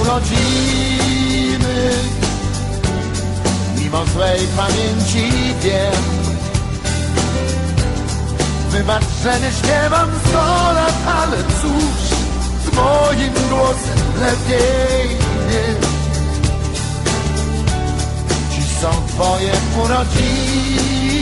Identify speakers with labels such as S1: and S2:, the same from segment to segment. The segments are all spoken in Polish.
S1: urodziny. Mimo złej pamięci wiem, wybacz, że nie śpiewam sto lat, ale cóż, z moim głosem lepiej nie. Dziś są twoje urodziny,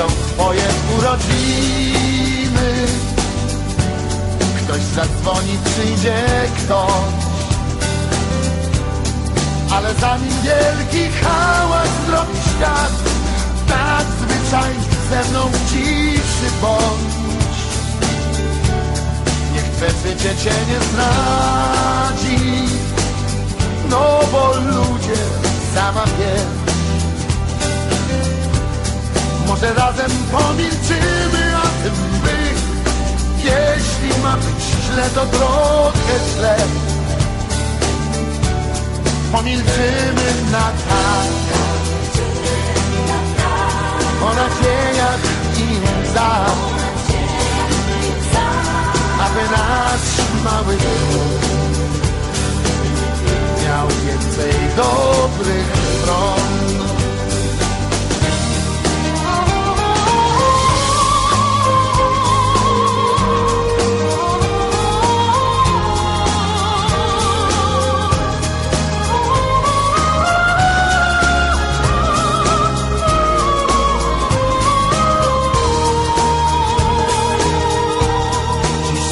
S1: są twoje urodziny. Ktoś zadzwoni, przyjdzie ktoś. Ale zanim wielki hałas zrobi świat Nadzwyczaj ze mną ciszy bądź. Niech twe życie cię nie zdradzi No bo ludzie sama wiesz razem pomilczymy o tym by Jeśli ma być źle, to trochę źle. Pomilczymy na tak. O nadziejach i łzach Aby nasz mały Miał więcej dobrych